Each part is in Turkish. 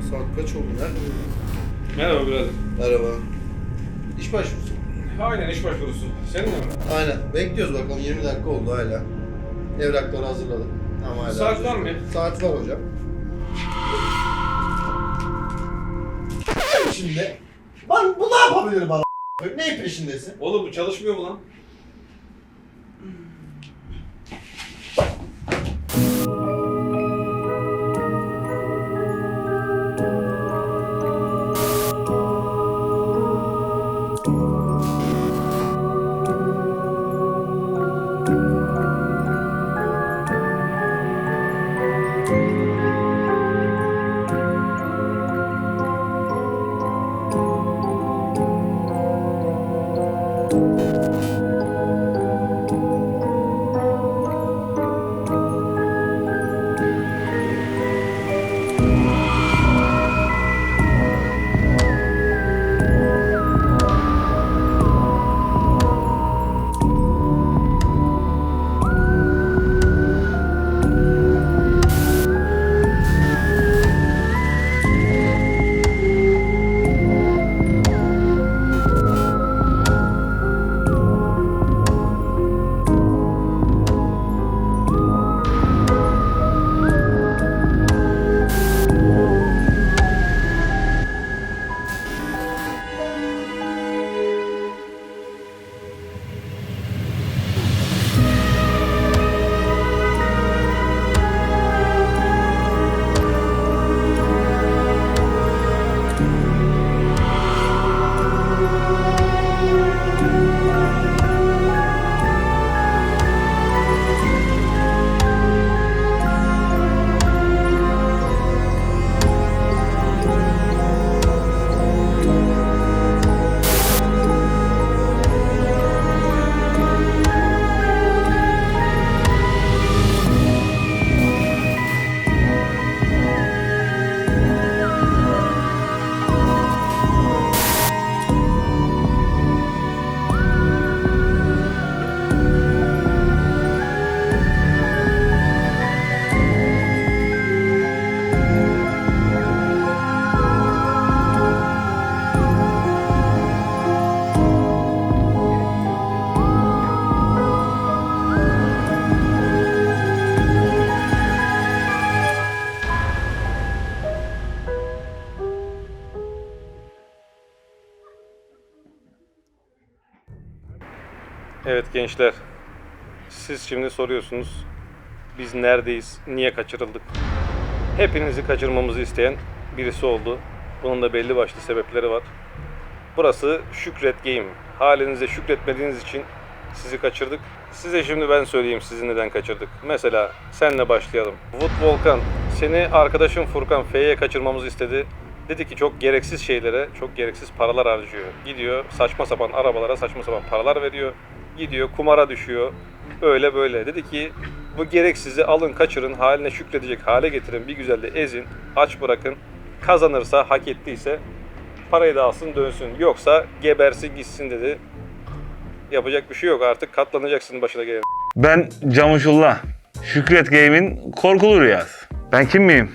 Saat kaç oldu? Nerede? Merhaba birader. Merhaba. İş başvurusu. Aynen iş başvurusu. Senin mi? Aynen. Bekliyoruz bakalım 20 dakika oldu hala. Evrakları hazırladım. Ama hala Saat var mı? Saat var hocam. Şimdi ben bu ne yapabilir bana? Ne peşindesin? Oğlum bu çalışmıyor mu lan? Evet gençler. Siz şimdi soruyorsunuz. Biz neredeyiz? Niye kaçırıldık? Hepinizi kaçırmamızı isteyen birisi oldu. Bunun da belli başlı sebepleri var. Burası Şükret Game. Halinize şükretmediğiniz için sizi kaçırdık. Size şimdi ben söyleyeyim sizi neden kaçırdık. Mesela senle başlayalım. Wood Volkan, seni arkadaşım Furkan F'ye kaçırmamızı istedi. Dedi ki çok gereksiz şeylere çok gereksiz paralar harcıyor. Gidiyor saçma sapan arabalara saçma sapan paralar veriyor. Gidiyor kumara düşüyor. Öyle böyle. Dedi ki bu gereksizi alın kaçırın haline şükredecek hale getirin bir güzel de ezin aç bırakın. Kazanırsa hak ettiyse parayı da alsın dönsün. Yoksa gebersin gitsin dedi. Yapacak bir şey yok artık katlanacaksın başına gelen. Ben Camışullah. Şükret Game'in korkulu rüyası. Ben kim miyim?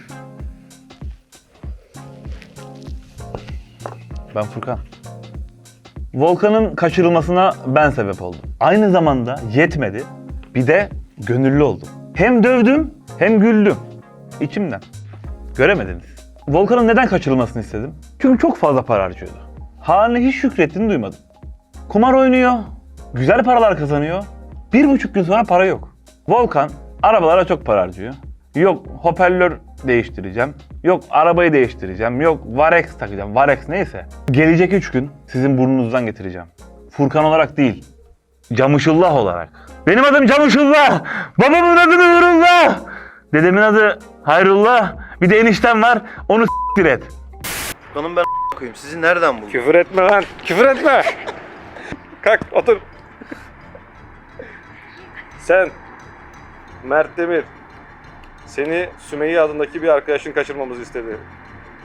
Ben Furkan. Volkan'ın kaçırılmasına ben sebep oldum. Aynı zamanda yetmedi. Bir de gönüllü oldum. Hem dövdüm hem güldüm. İçimden. Göremediniz. Volkan'ın neden kaçırılmasını istedim? Çünkü çok fazla para harcıyordu. Haline hiç şükrettiğini duymadım. Kumar oynuyor, güzel paralar kazanıyor. Bir buçuk gün sonra para yok. Volkan arabalara çok para harcıyor. Yok hoparlör değiştireceğim. Yok arabayı değiştireceğim. Yok Varex takacağım. Varex neyse. Gelecek üç gün sizin burnunuzdan getireceğim. Furkan olarak değil. Camışullah olarak. Benim adım Camışullah. Babamın adı Nurullah. Dedemin adı Hayrullah. Bir de eniştem var. Onu s**tir et. Kanım ben koyayım. Sizi nereden buldun? Küfür etme lan. Küfür etme. Kalk otur. Sen Mert Demir seni Sümeyye adındaki bir arkadaşın kaçırmamızı istedi.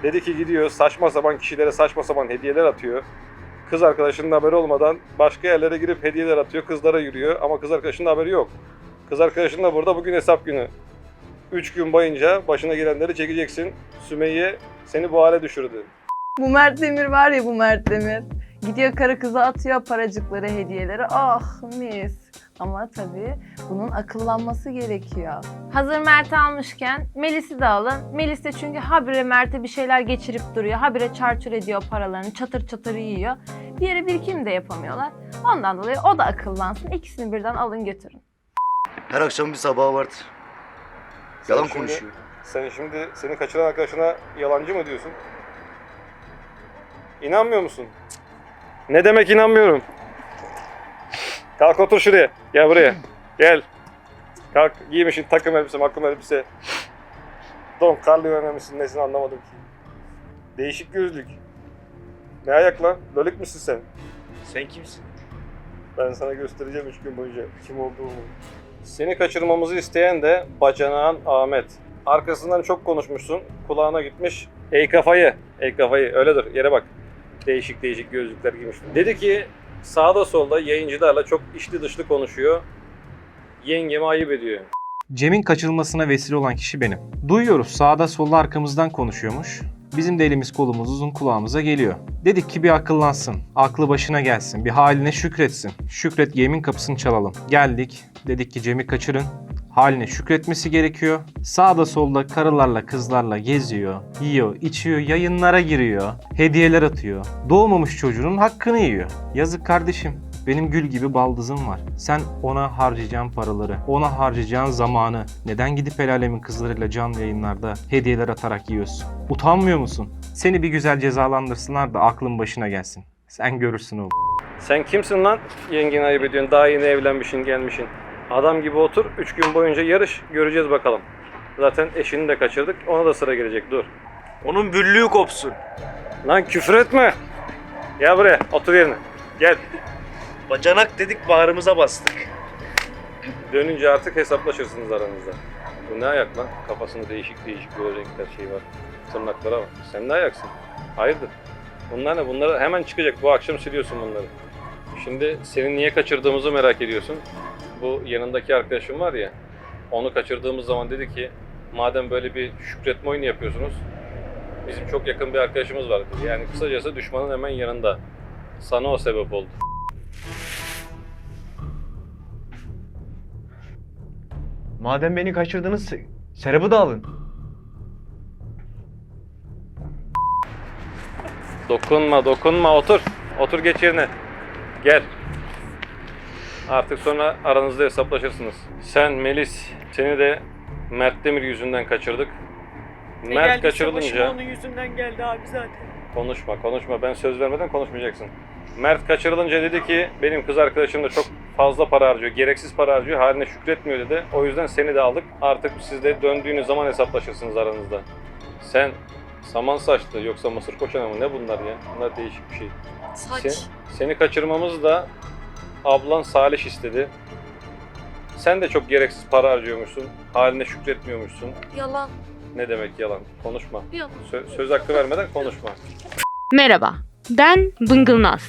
Dedi ki gidiyor saçma sapan kişilere saçma sapan hediyeler atıyor. Kız arkadaşının haberi olmadan başka yerlere girip hediyeler atıyor. Kızlara yürüyor ama kız arkadaşının haberi yok. Kız arkadaşın da burada bugün hesap günü. 3 gün boyunca başına gelenleri çekeceksin. Sümeyye seni bu hale düşürdü. Bu Mert Demir var ya bu Mert Demir. Gidiyor karı kıza atıyor paracıkları, hediyeleri. Ah mis. Ama tabii bunun akıllanması gerekiyor. Hazır Mert'i almışken Melis'i de alın. Melis de çünkü habire Mert'e bir şeyler geçirip duruyor. Habire çarçur ediyor paralarını, çatır çatır yiyor. Bir yere birikim de yapamıyorlar. Ondan dolayı o da akıllansın. İkisini birden alın götürün. Her akşam bir sabahı vardır. Sen Yalan şimdi- konuşuyor. Sen şimdi seni kaçıran arkadaşına yalancı mı diyorsun? İnanmıyor musun? Ne demek inanmıyorum? Kalk otur şuraya. Gel buraya. Gel. Kalk giymişsin takım elbise, makım elbise. Don Carlo oynamışsın nesini anlamadım ki. Değişik gözlük. Ne ayak lan? Lolük müsün sen? Sen kimsin? Ben sana göstereceğim üç gün boyunca kim olduğumu. Seni kaçırmamızı isteyen de bacanağın Ahmet. Arkasından çok konuşmuşsun. Kulağına gitmiş. Ey kafayı. Ey kafayı. Öyledir. Yere bak. Değişik değişik gözlükler giymiş. Dedi ki sağda solda yayıncılarla çok içli dışlı konuşuyor. Yengemi ayıp ediyor. Cem'in kaçırılmasına vesile olan kişi benim. Duyuyoruz sağda solda arkamızdan konuşuyormuş. Bizim de elimiz kolumuz uzun kulağımıza geliyor. Dedik ki bir akıllansın, aklı başına gelsin, bir haline şükretsin. Şükret yemin kapısını çalalım. Geldik, dedik ki Cem'i kaçırın. Haline şükretmesi gerekiyor. Sağda solda karılarla kızlarla geziyor, yiyor, içiyor, yayınlara giriyor, hediyeler atıyor. Doğmamış çocuğun hakkını yiyor. Yazık kardeşim. Benim gül gibi baldızım var. Sen ona harcayacağın paraları, ona harcayacağın zamanı neden gidip el alemin kızlarıyla canlı yayınlarda hediyeler atarak yiyorsun? Utanmıyor musun? Seni bir güzel cezalandırsınlar da aklın başına gelsin. Sen görürsün oğlum. Sen kimsin lan? Yengeni ayıp ediyorsun. Daha yeni evlenmişsin, gelmişsin. Adam gibi otur. Üç gün boyunca yarış. Göreceğiz bakalım. Zaten eşini de kaçırdık. Ona da sıra gelecek. Dur. Onun büllüğü kopsun. Lan küfür etme. Gel buraya. Otur yerine. Gel. Bacanak dedik bağrımıza bastık. Dönünce artık hesaplaşırsınız aranızda. Bu ne ayak lan? Kafasında değişik değişik böyle renkler şey var. Tırnaklara bak. Sen ne ayaksın? Hayırdır? Bunlar ne? Bunları hemen çıkacak. Bu akşam siliyorsun bunları. Şimdi seni niye kaçırdığımızı merak ediyorsun. Bu yanındaki arkadaşım var ya. Onu kaçırdığımız zaman dedi ki madem böyle bir şükretme oyunu yapıyorsunuz bizim çok yakın bir arkadaşımız var dedi. Yani kısacası düşmanın hemen yanında. Sana o sebep oldu. Madem beni kaçırdınız, Serap'ı da alın. Dokunma, dokunma. Otur. Otur geç yerine. Gel. Artık sonra aranızda hesaplaşırsınız. Sen Melis, seni de Mert Demir yüzünden kaçırdık. Mert kaçırılınca onun yüzünden geldi abi zaten. konuşma, konuşma. Ben söz vermeden konuşmayacaksın. Mert kaçırılınca dedi ki benim kız arkadaşım da çok fazla para harcıyor, gereksiz para harcıyor, haline şükretmiyor dedi. O yüzden seni de aldık. Artık siz de döndüğünüz zaman hesaplaşırsınız aranızda. Sen saman saçlı yoksa mısır koçanı mı ne bunlar ya? Bunlar değişik bir şey. Saç. Sen- seni kaçırmamız da ablan Salih istedi. Sen de çok gereksiz para harcıyormuşsun. Haline şükretmiyormuşsun. Yalan. Ne demek yalan? Konuşma. Yalan. Sö- söz hakkı vermeden konuşma. Merhaba, ben Bıngılnaz.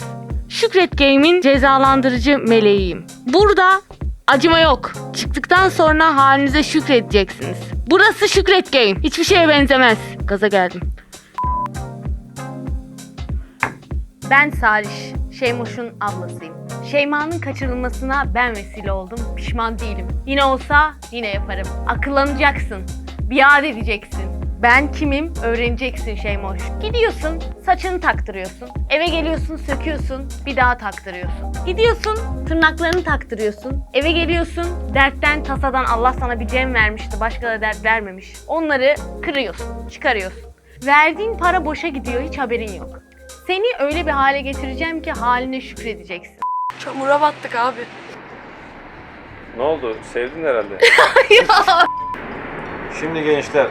Şükret Game'in cezalandırıcı meleğiyim. Burada acıma yok. Çıktıktan sonra halinize şükredeceksiniz. Burası Şükret Game. Hiçbir şeye benzemez. Gaza geldim. Ben Salih, Şeymoş'un ablasıyım. Şeyma'nın kaçırılmasına ben vesile oldum. Pişman değilim. Yine olsa yine yaparım. Akıllanacaksın. Biat edeceksin. Ben kimim öğreneceksin Şeymoş. Gidiyorsun saçını taktırıyorsun. Eve geliyorsun söküyorsun bir daha taktırıyorsun. Gidiyorsun tırnaklarını taktırıyorsun. Eve geliyorsun dertten tasadan Allah sana bir cem vermişti başka da dert vermemiş. Onları kırıyorsun çıkarıyorsun. Verdiğin para boşa gidiyor hiç haberin yok. Seni öyle bir hale getireceğim ki haline şükredeceksin. Çamura battık abi. Ne oldu? Sevdin herhalde. Şimdi gençler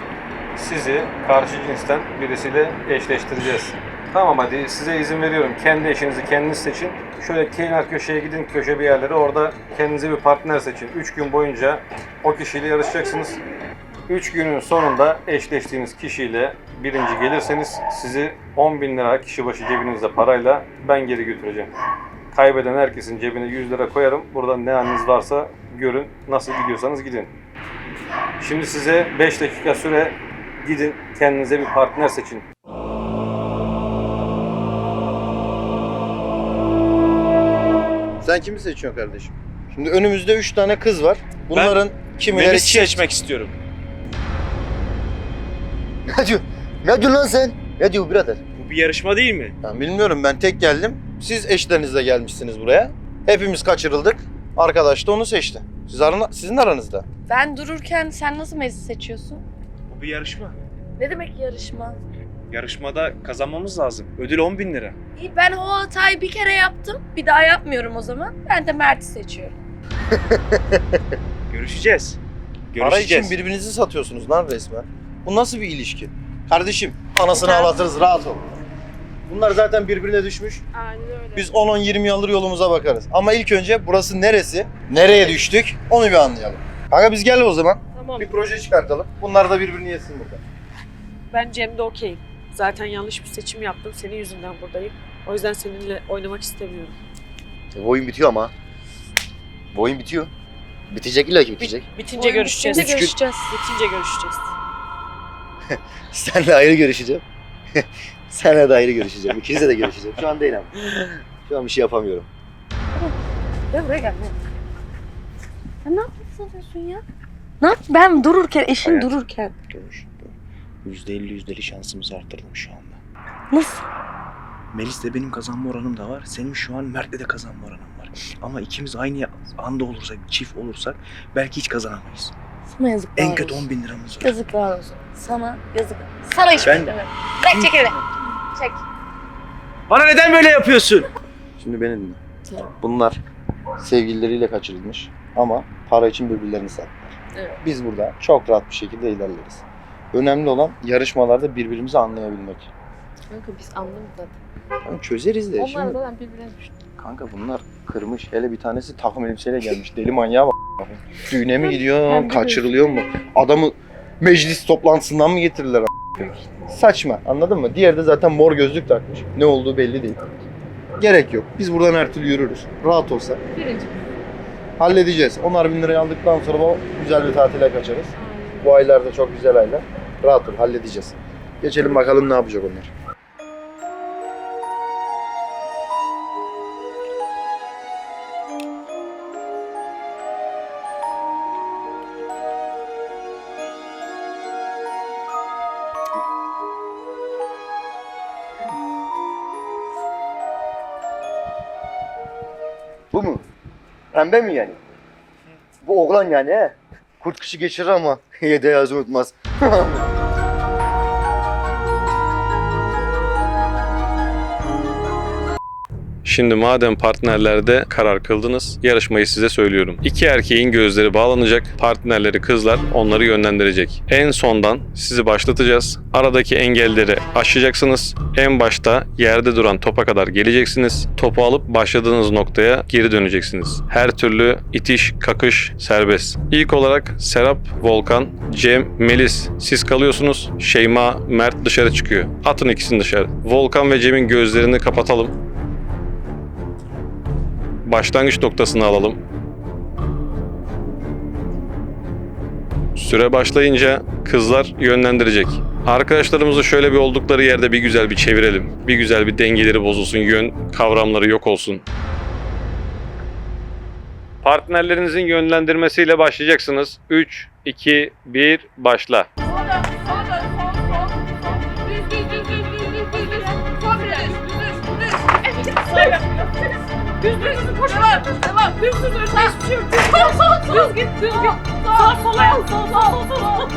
sizi karşı cinsten birisiyle eşleştireceğiz. Tamam hadi size izin veriyorum. Kendi eşinizi kendiniz seçin. Şöyle kenar köşeye gidin köşe bir yerlere. Orada kendinize bir partner seçin. 3 gün boyunca o kişiyle yarışacaksınız. 3 günün sonunda eşleştiğiniz kişiyle birinci gelirseniz sizi 10 bin lira kişi başı cebinizde parayla ben geri götüreceğim. Kaybeden herkesin cebine 100 lira koyarım. Burada ne haliniz varsa görün. Nasıl gidiyorsanız gidin. Şimdi size 5 dakika süre gidin kendinize bir partner seçin. Sen kimi seçiyorsun kardeşim? Şimdi önümüzde 3 tane kız var. Bunların kimileri Melis seçmek istiyorum. Ne diyor? Ne diyor lan sen? Ne diyor birader? Bu bir yarışma değil mi? Ben bilmiyorum ben tek geldim. Siz eşlerinizle gelmişsiniz buraya. Hepimiz kaçırıldık. Arkadaş da onu seçti. Siz arana, sizin aranızda. Ben dururken sen nasıl mezi seçiyorsun? Bu bir yarışma. Ne demek yarışma? Yarışmada kazanmamız lazım. Ödül 10 bin lira. İyi ben o hatayı bir kere yaptım. Bir daha yapmıyorum o zaman. Ben de Mert'i seçiyorum. Görüşeceğiz. Para Görüşeceğiz. için birbirinizi satıyorsunuz lan resmen. Bu nasıl bir ilişki? Kardeşim anasını ağlatırız rahat ol. Bunlar zaten birbirine düşmüş. Aynen öyle. Biz 10-10-20 yıldır yolumuza bakarız. Ama ilk önce burası neresi? Nereye düştük? Onu bir anlayalım. Kanka biz gel o zaman. Tamam. Bir proje çıkartalım. Bunlar da birbirini yesin burada. Ben Cem'de okeyim. Zaten yanlış bir seçim yaptım. Senin yüzünden buradayım. O yüzden seninle oynamak istemiyorum. E, oyun bitiyor ama. Bu oyun bitiyor. Bitecek illa ki bitecek. Bitince Oyun görüşeceğiz. bitince görüşeceğiz. Bitince görüşeceğiz. Senle ayrı görüşeceğim. Senle de ayrı görüşeceğim. İkinizle de görüşeceğim. Şu an değil ama. Şu an bir şey yapamıyorum. Ya buraya gel. Ya ne yapıyorsun sanıyorsun ya? Ne yap? Ben dururken, eşin Hayat. dururken. Dur. Yüzde yüzdeli şansımızı arttırdım şu anda. Nasıl? Melis'le benim kazanma oranım da var. Senin şu an Mert'le de kazanma oranım var. Ama ikimiz aynı anda olursak, çift olursak belki hiç kazanamayız. Sana yazıklar En kötü olsun. 10 bin liramız var. Yazıklar olsun. Sana yazık. Sana hiç Ben-. Bırak çek elini. Çek. Bana neden böyle yapıyorsun? Şimdi beni dinle. Bunlar sevgilileriyle kaçırılmış ama para için birbirlerini sattılar. Evet. Biz burada çok rahat bir şekilde ilerleriz. Önemli olan yarışmalarda birbirimizi anlayabilmek. Kanka biz anladık zaten. Yani çözeriz de Onlar şimdi. zaten birbirine düştü. Kanka bunlar kırmış. Hele bir tanesi takım elbiseyle gelmiş. Deli manyağa bak. Düğüne mi gidiyor, kaçırılıyor mu? Adamı meclis toplantısından mı getirirler? Saçma anladın mı? Diğeri de zaten mor gözlük takmış. Ne olduğu belli değil. Gerek yok. Biz buradan her türlü yürürüz. Rahat olsa. Birinci. Halledeceğiz. Onlar bin lirayı aldıktan sonra bu güzel bir tatile kaçarız. Bu aylar da çok güzel aylar. Rahat ol, halledeceğiz. Geçelim bakalım ne yapacak onlar. Bu mu? Pembe mi yani? Bu oğlan yani he? Kurt kışı geçirir ama yedeği ağzı unutmaz. Şimdi madem partnerlerde karar kıldınız, yarışmayı size söylüyorum. İki erkeğin gözleri bağlanacak, partnerleri kızlar onları yönlendirecek. En sondan sizi başlatacağız. Aradaki engelleri aşacaksınız. En başta yerde duran topa kadar geleceksiniz. Topu alıp başladığınız noktaya geri döneceksiniz. Her türlü itiş, kakış serbest. İlk olarak Serap, Volkan, Cem, Melis siz kalıyorsunuz. Şeyma, Mert dışarı çıkıyor. Atın ikisini dışarı. Volkan ve Cem'in gözlerini kapatalım başlangıç noktasını alalım. Süre başlayınca kızlar yönlendirecek. Arkadaşlarımızı şöyle bir oldukları yerde bir güzel bir çevirelim. Bir güzel bir dengeleri bozulsun, yön kavramları yok olsun. Partnerlerinizin yönlendirmesiyle başlayacaksınız. 3, 2, 1, başla. Düz düz. Devam. Devam. Düz düz hiçbir şey yok. Düz sol. Düz git düz git. Sağ sola yap. Sol sol sol sol.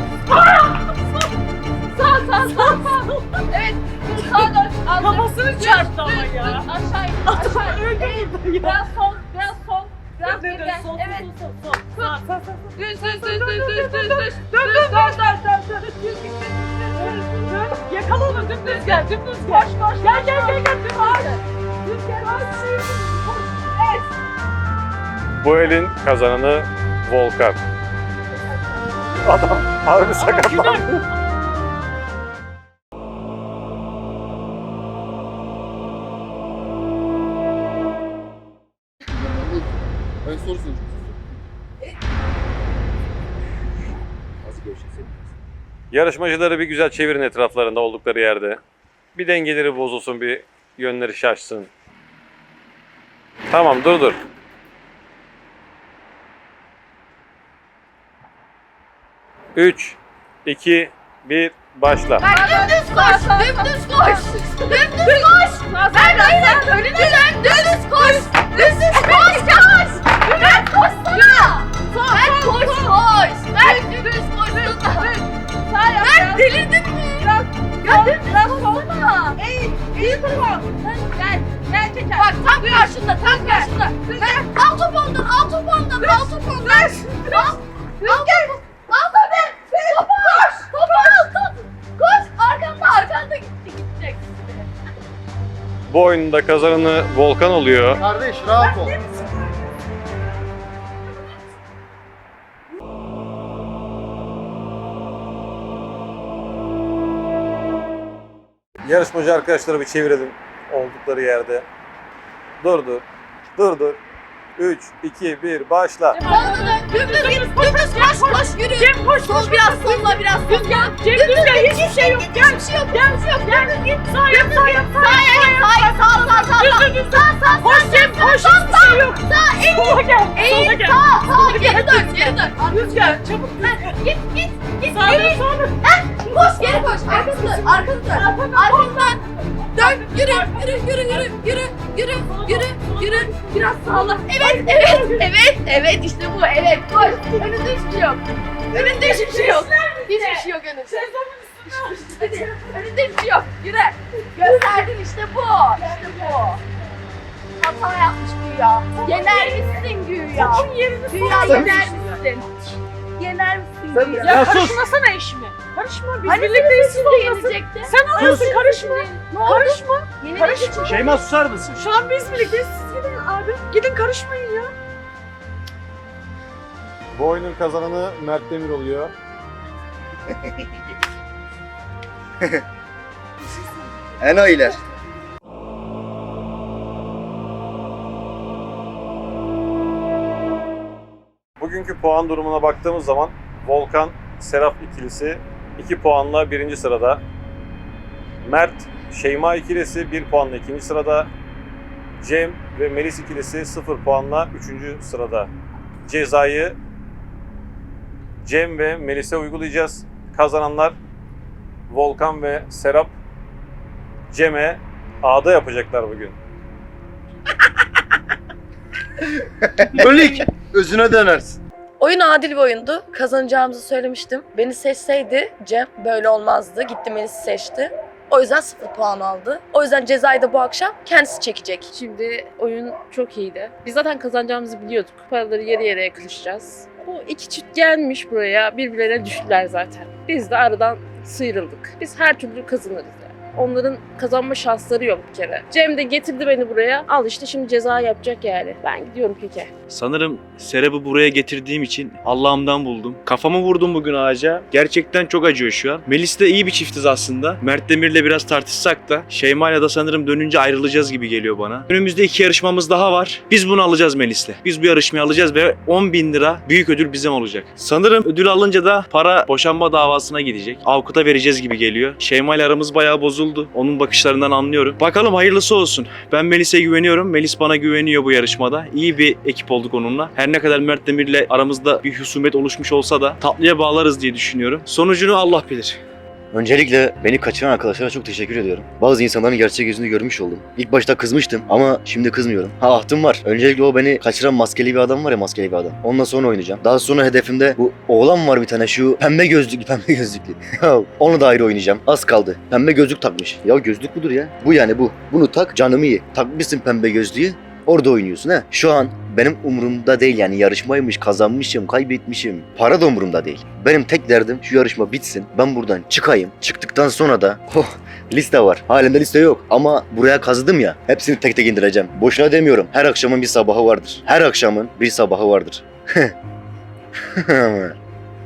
Sağ sağ sağ sağ. Evet. Sağa dön. Kafasını çarptı ama ya. Aşağı in. Aşağı in. Evet. Biraz sol. Biraz sol. Biraz geri gel. Evet. Sağ sağ sağ. Düz düz düz düz düz düz düz. Dön dön dön dön dön dön. Düz git. Dön. Yakala onu dümdüz gel. Dümdüz gel. Koş koş. Gel gel gel gel. Dümdüz gel. Düz gel. Evet. Bu elin kazananı Volkan. Adam harbi sakatlandı. Ben soru soracağım. Yarışmacıları bir güzel çevirin etraflarında oldukları yerde. Bir dengeleri bozulsun, bir yönleri şaşsın. Tamam, dur dur. Üç, iki, bir, başla. Dümdüz koş. Dümdüz koş. Dümdüz koş. Ver hayır. Önüne dön. Dümdüz koş. Dümdüz koş. Koş. Ver koşsana. Ver koş koş. Ver dümdüz koşsana. Ver delirdin mi? Ya dümdüz koşsana. Eğil. Eğil tamam. Gel. Çeker. Bak tam karşında. Tam karşında. Ver. Al topundan. Al topundan. Al topundan. Ver. Al. Al gel. Al tabii. Topu. Koş. Topu al. Tut. Koş. Arkanda. Arkanda gitti. Gidecek. Bu oyunda kazananı Volkan oluyor. Kardeş rahat ol. Yarışmacı arkadaşları bir çevirelim oldukları yerde. Dur dur. Dur dur. 3, 2, 1, başla. Bana dön. Dümdüz git. Dümdüz koş. Koş yürü. Cem koş. Sol biraz solla biraz solla. Cem Cem hiçbir şey yok. Hiçbir şey yok. Hiçbir şey yok. Dümdüz git. Sağ yap sağ yap. Sağ yap. Sağ yap. Sağ sağ sağ. Düz düz sağ sağ. Koş Cem koş. Hiçbir şey yok. Sağ eğil. Sola gel. Eğil sağ sağ. Geri dön. Geri dön. Düz gel. Çabuk. Git git. Git. Eğil. Heh, Koş geri koş. Arkanı dön. Arkanı dön. Dön. Yürü. Yürü. Yürü. Yürü. Yürü. Yürü. Yürü. Yürü. Biraz sağla. Evet. Evet. Evet. Evet. işte bu. Evet. Koş. Önünde hiçbir şey yok. Önünde hiçbir şey yok. Hiçbir şey yok önünde. Hadi. Önünde hiçbir şey yok. Yürü. Gösterdin işte bu. İşte bu. Hata yapmış güya. Yener misin güya? Güya yener misin? Yener misin güya? Ya sus. Karışmasana eşime. Karışma. Biz hani birlikteyiz de yenecekti. Sen alıyorsun, karışma. Ne oldu? Karışma. Karışma. Şeyma susar mısın? Şu an biz birlikteyiz. Siz gidin abi. Gidin karışmayın ya. Bu oyunun kazananı Mert Demir oluyor. Enayiler. Bugünkü puan durumuna baktığımız zaman Volkan, Serap ikilisi 2 puanla birinci sırada. Mert, Şeyma ikilisi 1 puanla ikinci sırada. Cem ve Melis ikilisi 0 puanla üçüncü sırada. Cezayı Cem ve Melis'e uygulayacağız. Kazananlar Volkan ve Serap Cem'e ağda yapacaklar bugün. Bölük. Özüne dönersin. Oyun adil bir oyundu. Kazanacağımızı söylemiştim. Beni seçseydi Cem böyle olmazdı. Gitti Melis'i seçti. O yüzden sıfır puan aldı. O yüzden cezayı da bu akşam kendisi çekecek. Şimdi oyun çok iyiydi. Biz zaten kazanacağımızı biliyorduk. Paraları yarı yarıya kırışacağız. Bu iki çift gelmiş buraya birbirlerine düştüler zaten. Biz de aradan sıyrıldık. Biz her türlü kazanırız. Onların kazanma şansları yok bir kere. Cem de getirdi beni buraya. Al işte şimdi ceza yapacak yani. Ben gidiyorum keke. Sanırım Serap'ı buraya getirdiğim için Allah'ımdan buldum. Kafamı vurdum bugün ağaca. Gerçekten çok acıyor şu an. Melis de iyi bir çiftiz aslında. Mert Demir'le biraz tartışsak da Şeyma'yla da sanırım dönünce ayrılacağız gibi geliyor bana. Önümüzde iki yarışmamız daha var. Biz bunu alacağız Melis'le. Biz bu yarışmayı alacağız ve 10 bin lira büyük ödül bizim olacak. Sanırım ödül alınca da para boşanma davasına gidecek. Avukata vereceğiz gibi geliyor. Şeyma aramız bayağı bozuldu. Onun bakışlarından anlıyorum. Bakalım hayırlısı olsun. Ben Melis'e güveniyorum. Melis bana güveniyor bu yarışmada. İyi bir ekip olduk onunla. Her ne kadar Mert Demir'le aramızda bir husumet oluşmuş olsa da tatlıya bağlarız diye düşünüyorum. Sonucunu Allah bilir. Öncelikle beni kaçıran arkadaşlara çok teşekkür ediyorum. Bazı insanların gerçek yüzünü görmüş oldum. İlk başta kızmıştım ama şimdi kızmıyorum. Ha ahtım var. Öncelikle o beni kaçıran maskeli bir adam var ya maskeli bir adam. Onunla sonra oynayacağım. Daha sonra hedefimde bu oğlan var bir tane şu pembe gözlüklü pembe gözlüklü. Onu da ayrı oynayacağım. Az kaldı. Pembe gözlük takmış. Ya gözlük budur ya. Bu yani bu. Bunu tak canımı ye. Takmışsın pembe gözlüğü. Orada oynuyorsun ha. Şu an benim umurumda değil yani yarışmaymış, kazanmışım, kaybetmişim. Para da umurumda değil. Benim tek derdim şu yarışma bitsin. Ben buradan çıkayım. Çıktıktan sonra da oh, liste var. Halimde liste yok ama buraya kazıdım ya. Hepsini tek tek indireceğim. Boşuna demiyorum. Her akşamın bir sabahı vardır. Her akşamın bir sabahı vardır.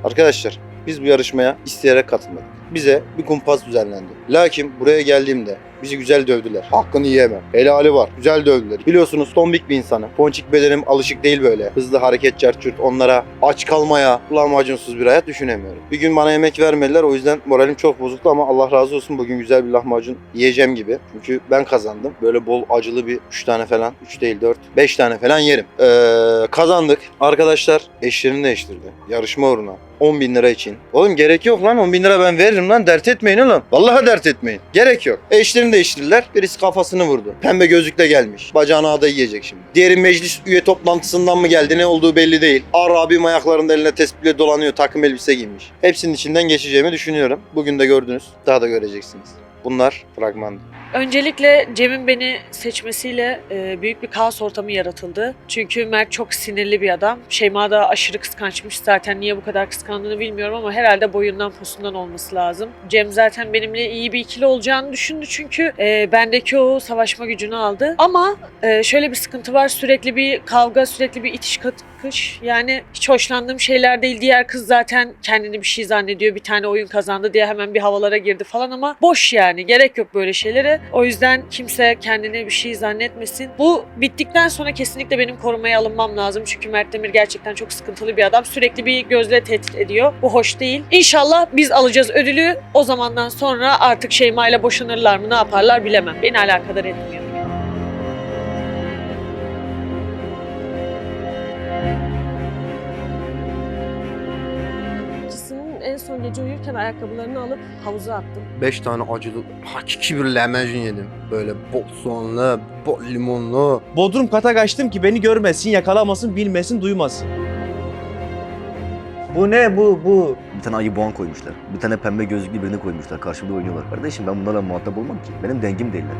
Arkadaşlar biz bu yarışmaya isteyerek katılmadık. bize bir kumpas düzenlendi. Lakin buraya geldiğimde bizi güzel dövdüler. Hakkını yiyemem. Helali var. Güzel dövdüler. Biliyorsunuz tombik bir insanım. Ponçik bedenim alışık değil böyle. Hızlı hareket çarçurt onlara aç kalmaya lahmacunsuz bir hayat düşünemiyorum. Bir gün bana yemek vermediler o yüzden moralim çok bozuktu ama Allah razı olsun bugün güzel bir lahmacun yiyeceğim gibi. Çünkü ben kazandım. Böyle bol acılı bir 3 tane falan. 3 değil 4. 5 tane falan yerim. Ee, kazandık. Arkadaşlar eşlerini değiştirdi. Yarışma uğruna. 10 bin lira için. Oğlum gerek yok lan 10 bin lira ben veririm lan dert etmeyin oğlum. Vallahi dert etmeyin. Gerek yok. Eşlerini değiştirdiler. Birisi kafasını vurdu. Pembe gözlükle gelmiş. Bacağını ağda yiyecek şimdi. Diğeri meclis üye toplantısından mı geldi ne olduğu belli değil. Arabim ayaklarında eline tespihle dolanıyor takım elbise giymiş. Hepsinin içinden geçeceğimi düşünüyorum. Bugün de gördünüz. Daha da göreceksiniz. Bunlar fragmandı. Öncelikle Cem'in beni seçmesiyle e, büyük bir kaos ortamı yaratıldı. Çünkü Mert çok sinirli bir adam. Şeyma da aşırı kıskançmış zaten. Niye bu kadar kıskandığını bilmiyorum ama herhalde boyundan posundan olması lazım. Cem zaten benimle iyi bir ikili olacağını düşündü çünkü e, bendeki o savaşma gücünü aldı. Ama e, şöyle bir sıkıntı var. Sürekli bir kavga, sürekli bir itiş kakış. Yani hiç hoşlandığım şeyler değil. Diğer kız zaten kendini bir şey zannediyor. Bir tane oyun kazandı diye hemen bir havalara girdi falan ama boş yani. Gerek yok böyle şeylere. O yüzden kimse kendine bir şey zannetmesin. Bu bittikten sonra kesinlikle benim korumaya alınmam lazım. Çünkü Mert Demir gerçekten çok sıkıntılı bir adam. Sürekli bir gözle tehdit ediyor. Bu hoş değil. İnşallah biz alacağız ödülü. O zamandan sonra artık Şeyma ile boşanırlar mı ne yaparlar bilemem. Beni alakadar etmiyor. Son gece uyurken ayakkabılarını alıp havuza attım. 5 tane acılı hakiki bir lahmacun yedim. Böyle bol soğanlı, bol limonlu. Bodrum kata kaçtım ki beni görmesin, yakalamasın, bilmesin, duymasın. Bu ne bu bu? Bir tane ayı boğan koymuşlar. Bir tane pembe gözlüklü birini koymuşlar. Karşımda oynuyorlar. Kardeşim ben bunlarla muhatap olmam ki. Benim dengim değiller.